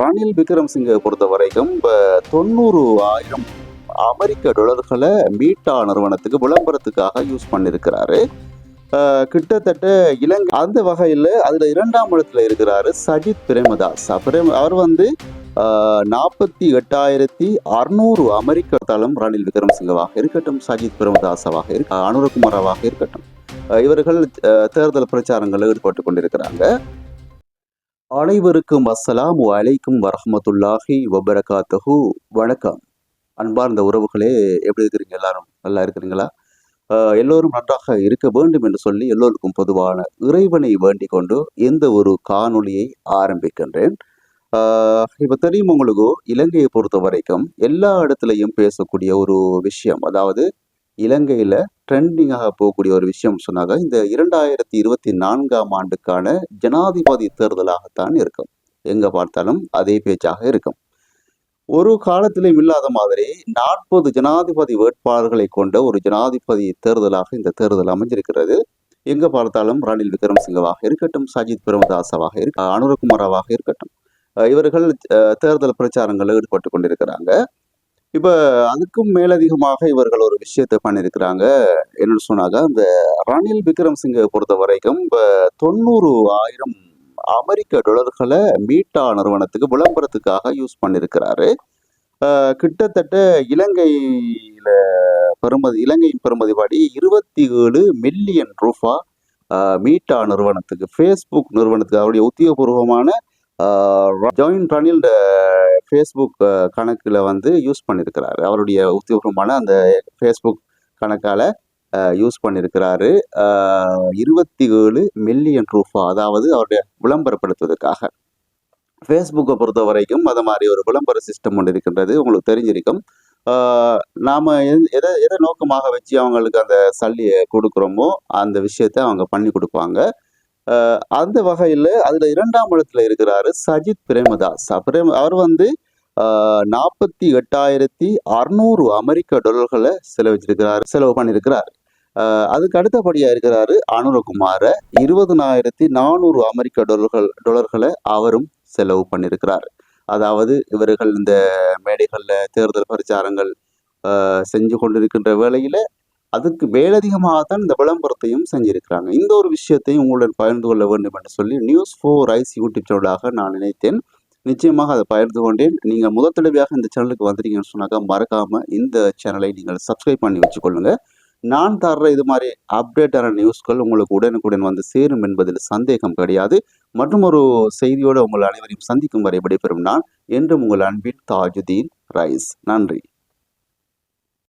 ரணில் விக்ரம்சிங்கை பொறுத்த வரைக்கும் தொண்ணூறு ஆயிரம் அமெரிக்க டாலர்களை மீட்டா நிறுவனத்துக்கு விளம்பரத்துக்காக யூஸ் பண்ணியிருக்கிறாரு. கிட்டத்தட்ட இலங்கை அந்த வகையில் அதில் இரண்டாம் இடத்துல இருக்கிறாரு சஜித் பிரேமதாஸ். பிரேம அவர் வந்து நாற்பத்தி எட்டாயிரத்தி அறுநூறு அமெரிக்க தளம் ரணில் விக்ரமசிங்கவாக இருக்கட்டும் சஜித் பிரேமதாசவாக இருக்க அனுரகுமாராவாக இருக்கட்டும். இவர்கள் தேர்தல் பிரச்சாரங்களில் ஈடுபட்டு கொண்டிருக்கிறாங்க. அனைவருக்கும் அஸ்ஸலாம் அலைக்கும் வரமத்துல்லாஹி வபரகாத்தஹு. வணக்கம். அன்பார்ந்த உறவுகளே எப்படி இருக்கிறீங்க எல்லாரும்? நல்லா இருக்கிறீங்களா? எல்லோரும் நன்றாக இருக்க வேண்டும் என்று சொல்லி எல்லோருக்கும் பொதுவான இறைவனை வேண்டிக் கொண்டு எந்த ஒரு காணொளியை ஆரம்பிக்கின்றேன். இப்போ தெரியும் உங்களுக்கு இலங்கையை பொறுத்த வரைக்கும் எல்லா இடத்துலையும் பேசக்கூடிய ஒரு விஷயம் அதாவது இலங்கையில ட்ரெண்டிங்காக போகக்கூடிய ஒரு விஷயம் சொன்னாங்க இந்த இரண்டாயிரத்தி இருபத்தி நான்காம் ஆண்டுக்கான ஜனாதிபதி தேர்தலாகத்தான் இருக்கும். எங்க பார்த்தாலும் அதே பேச்சாக இருக்கும். ஒரு காலத்திலும் இல்லாத மாதிரி நாற்பது ஜனாதிபதி வேட்பாளர்களை கொண்ட ஒரு ஜனாதிபதி தேர்தலாக இந்த தேர்தல் அமைஞ்சிருக்கிறது. எங்க பார்த்தாலும் ரணில் விக்ரமசிங்கவாக இருக்கட்டும் சஜித் பிரேமதாசவாக இருக்க அனுரகுமாராவாக இருக்கட்டும் இவர்கள் தேர்தல் பிரச்சாரங்களில் ஈடுபட்டு கொண்டிருக்கிறாங்க. இப்ப அதுக்கும் மேலதிகமாக இவர்கள் ஒரு விஷயத்தை பண்ணியிருக்கிறாங்க. என்னன்னு சொன்னாங்க இந்த ரணில் விக்ரம்சிங்கை பொறுத்த வரைக்கும் இப்ப தொண்ணூறு ஆயிரம் அமெரிக்க டாலர்களை மீட்டா நிறுவனத்துக்கு விளம்பரத்துக்காக யூஸ் பண்ணியிருக்கிறாரு. கிட்டத்தட்ட இலங்கையில பெருமதி இலங்கையின் பெறுமதிப்படி இருபத்தி ஏழு மில்லியன் ரூபா மீட்டா நிறுவனத்துக்கு ஃபேஸ்புக் நிறுவனத்துக்கு அவருடைய உத்தியோகபூர்வமான ஜாயின் ரணில் ஃபேஸ்புக் கணக்கில் வந்து யூஸ் பண்ணியிருக்கிறாரு அவருடைய உத்தியோகமான அந்த ஃபேஸ்புக் கணக்கால் யூஸ் பண்ணியிருக்கிறாரு இருபத்தி ஏழு மில்லியன் ரூபா அதாவது அவருடைய விளம்பரப்படுத்துவதற்காக. ஃபேஸ்புக்கை பொறுத்த வரைக்கும் அது மாதிரி ஒரு விளம்பர சிஸ்டம் ஒன்று இருக்கின்றது உங்களுக்கு தெரிஞ்சிருக்கும். நாம் எதை எதை நோக்கமாக வச்சு அவங்களுக்கு அந்த சல்லியை கொடுக்குறோமோ அந்த விஷயத்தை அவங்க பண்ணி கொடுப்பாங்க. அந்த வகையில் அதில் இரண்டாம் இடத்துல இருக்கிறாரு சஜித் பிரேமதாஸ். பிரேம அவர் வந்து நாற்பத்தி எட்டாயிரத்தி அறுநூறு அமெரிக்க டொலர்களை செலவிச்சிருக்கிறார் செலவு பண்ணியிருக்கிறார் அதுக்கு அடுத்தபடியாக இருக்கிறாரு அனுரகுமார. இருபதனாயிரத்தி நானூறு அமெரிக்க டொலர்கள் டொலர்களை அவரும் செலவு பண்ணியிருக்கிறார் அதாவது இவர்கள் இந்த மேடைகளில் தேர்தல் பிரச்சாரங்கள் செஞ்சு கொண்டிருக்கின்ற வேளையில் அதுக்கு மேலதிகமாக தான் இந்த விளம்பரத்தையும் செஞ்சிருக்கிறாங்க. இந்த ஒரு விஷயத்தையும் உங்களுடன் பகிர்ந்து கொள்ள வேண்டும் என்று சொல்லி நியூஸ் ஃபோர் ஐஸ் யூடியூப் சேனலாக நான் நினைத்தேன். நிச்சயமாக அதை பகிர்ந்து கொண்டேன். நீங்கள் முதல் தடவையாக இந்த சேனலுக்கு வந்திருக்கீங்கன்னு சொன்னாக்கா மறக்காமல் இந்த சேனலை நீங்கள் சப்ஸ்கிரைப் பண்ணி வச்சுக்கொள்ளுங்க. நான் தர்ற இது மாதிரி அப்டேட்டான நியூஸ்கள் உங்களுக்கு உடனுக்குடன் வந்து சேரும் என்பதில் சந்தேகம் கிடையாது. மற்றும் ஒரு செய்தியோடு உங்கள் அனைவரையும் சந்திக்கும் வரை விடைபெறும் நான் என்றும் உங்கள் அன்பின் தாஜுதீன் ரைஸ். நன்றி.